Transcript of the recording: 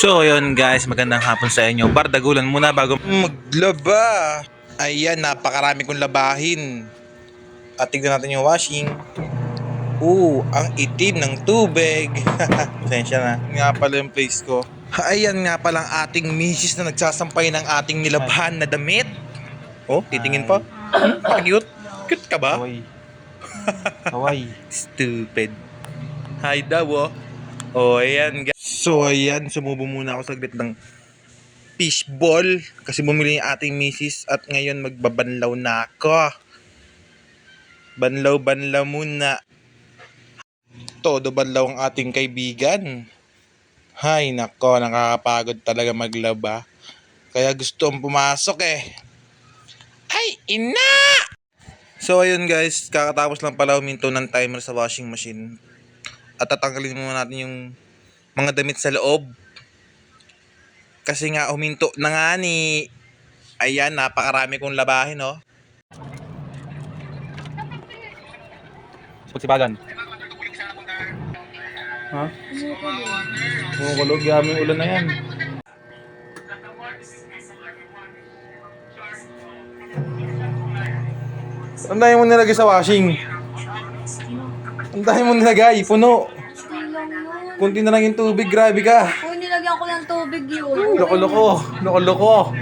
So, yun guys, magandang hapon sa inyo. Bardagulan muna bago maglaba. Ayan, napakarami kong labahin. At tignan natin yung washing. Oo, ang itim ng tubig. Pasensya na. Nga pala yung place ko. Ayan nga pala ang ating misis na nagsasampay ng ating nilabhan na damit. Oh, titingin pa. Hmm, cute. Cute ka ba? Hawaii. Hawaii. Stupid. Hi daw, oh. Oh, ayan. guys. So, ayan. Sumubo muna ako saglit ng fishball. Kasi bumili yung ating misis at ngayon magbabanlaw na ako. Banlaw-banlaw muna. Todo banlaw ang ating kaibigan. Hay, nako. Nakakapagod talaga maglaba. Kaya gusto ang pumasok eh. Ay, ina! So ayun guys, kakatapos lang pala huminto ng timer sa washing machine. At tatanggalin muna natin yung mga damit sa loob. Kasi nga huminto na nga ni... Ayan, napakarami kong labahin oh. Pagsibagan. Ha? Kumukulog yamin ulan na yan. Ang dami mo nilagay sa washing. Ang dami mo nilagay, puno. Kunti na lang yung tubig, grabe ka. Uy, nilagyan ko ng tubig yun. Loko-loko, loko-loko.